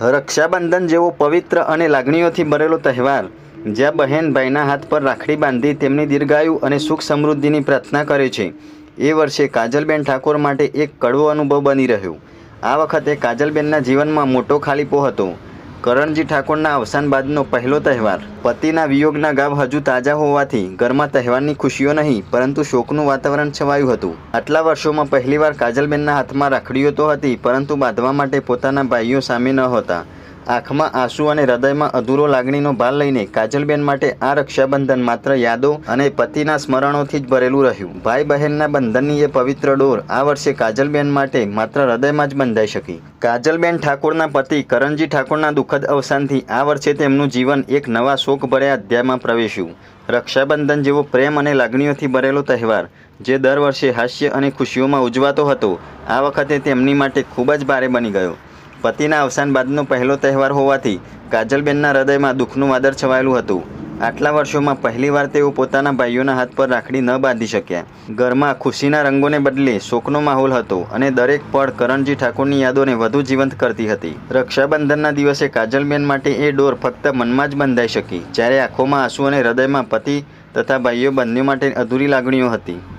રક્ષાબંધન જેવો પવિત્ર અને લાગણીઓથી ભરેલો તહેવાર, જ્યાં બહેન ભાઈના હાથ પર રાખડી બાંધી તેમની દીર્ઘાયુ અને સુખ સમૃદ્ધિની પ્રાર્થના કરે છે. એ વર્ષે કાજલબેન ઠાકોર માટે એક કડવો અનુભવ બની રહ્યો. આ વખતે કાજલબેનના જીવનમાં મોટો ખાલીપો હતો. કરણજી ઠાકોરના અવસાન બાદનો પહેલો તહેવાર. પતિના વિયોગના ગાવ હજુ તાજા હોવાથી ઘરમાં તહેવારની ખુશીઓ નહીં, પરંતુ શોકનું વાતાવરણ છવાયું હતું. આટલા વર્ષોમાં પહેલીવાર કાજલબેનના હાથમાં રાખડીઓ તો હતી, પરંતુ બાંધવા માટે પોતાના ભાઈઓ સામે ન હતા. આંખમાં આંસુ અને હૃદયમાં અધૂરો લાગણીનો ભાર લઈને કાજલબેન માટે આ રક્ષાબંધન માત્ર યાદો અને પતિના સ્મરણોથી જ ભરેલું રહ્યું. ભાઈ બહેનના બંધનની એ પવિત્ર ડોર આ વર્ષે કાજલબેન માટે માત્ર હૃદયમાં જ બંધાઈ શકી. કાજલબેન ઠાકોરના પતિ કરણજી ઠાકોરના દુઃખદ અવસાનથી આ વર્ષે તેમનું જીવન એક નવા શોકભર્યા અધ્યાયમાં પ્રવેશ્યું. રક્ષાબંધન જેવો પ્રેમ અને લાગણીઓથી ભરેલો તહેવાર, જે દર વર્ષે હાસ્ય અને ખુશીઓમાં ઉજવાતો હતો, આ વખતે તેમની માટે ખૂબ જ ભારે બની ગયો. પતિના અવસાન બાદનો પહેલો તહેવાર હોવાથી કાજલબેનના હૃદયમાં દુઃખનું વાદળ છવાયેલું હતું. આટલા વર્ષોમાં પહેલીવાર તેઓ પોતાના ભાઈઓના હાથ પર રાખડી ન બાંધી શક્યા. ઘરમાં ખુશીના રંગોને બદલે શોકનો માહોલ હતો અને દરેક પળ કરણજી ઠાકોરની યાદોને વધુ જીવંત કરતી હતી. રક્ષાબંધનના દિવસે કાજલબેન માટે એ ડોર ફક્ત મનમાં જ બંધાઈ શકી, જ્યારે આંખોમાં આંસુ અને હૃદયમાં પતિ તથા ભાઈઓ બંને માટે અધૂરી લાગણીઓ હતી.